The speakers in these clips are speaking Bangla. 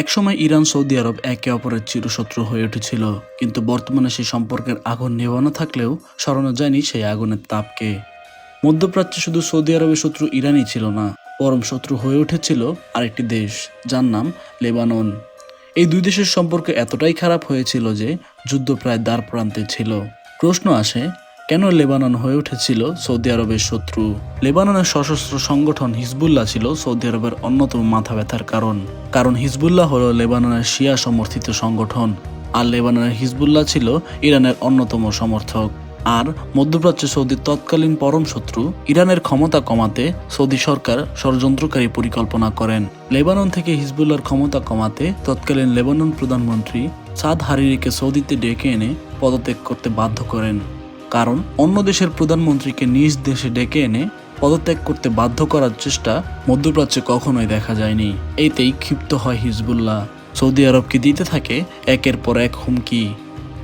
একসময় ইরান, সৌদি আরব একে অপরের চিরশত্রু হয়ে উঠেছিল, কিন্তু বর্তমানে সেই সম্পর্কের আগুন নেভানো থাকলেও সরানো যায়নি সেই আগুনের তাপকে। মধ্যপ্রাচ্যে শুধু সৌদি আরবের শত্রু ইরানই ছিল না, পরম শত্রু হয়ে উঠেছিল আরেকটি দেশ, যার নাম লেবানন। এই দুই দেশের সম্পর্ক এতটাই খারাপ হয়েছিল যে যুদ্ধ প্রায় দ্বার প্রান্তে ছিল। প্রশ্ন আসে, কেন লেবানন হয়ে উঠেছিল সৌদি আরবের শত্রু? লেবাননের সশস্ত্র সংগঠন হিজবুল্লাহ ছিল সৌদি আরবের অন্যতম মাথা ব্যথার কারণ। কারণ হিজবুল্লাহ হল লেবাননের শিয়া সমর্থিত সংগঠন। আর লেবাননের হিজবুল্লাহ ছিল ইরানের অন্যতম সমর্থক। আর মধ্যপ্রাচ্যে সৌদির তৎকালীন পরম শত্রু ইরানের ক্ষমতা কমাতে সৌদি সরকার ষড়যন্ত্রকারী পরিকল্পনা করেন। লেবানন থেকে হিজবুল্লাহর ক্ষমতা কমাতে তৎকালীন লেবানন প্রধানমন্ত্রী সাদ হারিরিকে সৌদিতে ডেকে এনে পদত্যাগ করতে বাধ্য করেন। কারণ অন্য দেশের প্রধানমন্ত্রীকে নিজ দেশে ডেকে এনে পদত্যাগ করতে বাধ্য করার চেষ্টা মধ্যপ্রাচ্যে কখনোই দেখা যায়নি। এতেই ক্ষিপ্ত হয় হিজবুল্লাহ। সৌদি আরবকে দিতে থাকে, একের পর এক হুমকি।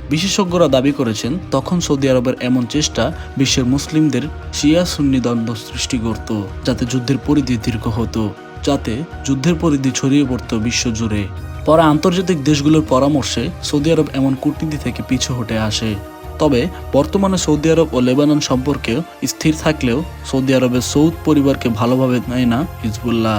বিশেষজ্ঞরা দাবি করেছেন, তখন সৌদি আরবের এমন চেষ্টা বিশ্বের মুসলিমদের শিয়া সুন্নি দ্বন্দ্ব সৃষ্টি করত, যাতে যুদ্ধের পরিধি দীর্ঘ হতো, যাতে যুদ্ধের পরিধি ছড়িয়ে পড়তো বিশ্বজুড়ে। পরে আন্তর্জাতিক দেশগুলোর পরামর্শে সৌদি আরব এমন কূটনীতি থেকে পিছু হটে আসে। তবে বর্তমানে সৌদি আরব ও লেবানন সম্পর্কেও স্থির থাকলেও সৌদি আরবের সৌদ পরিবারকে ভালোভাবে নেয় না হিজবুল্লাহ।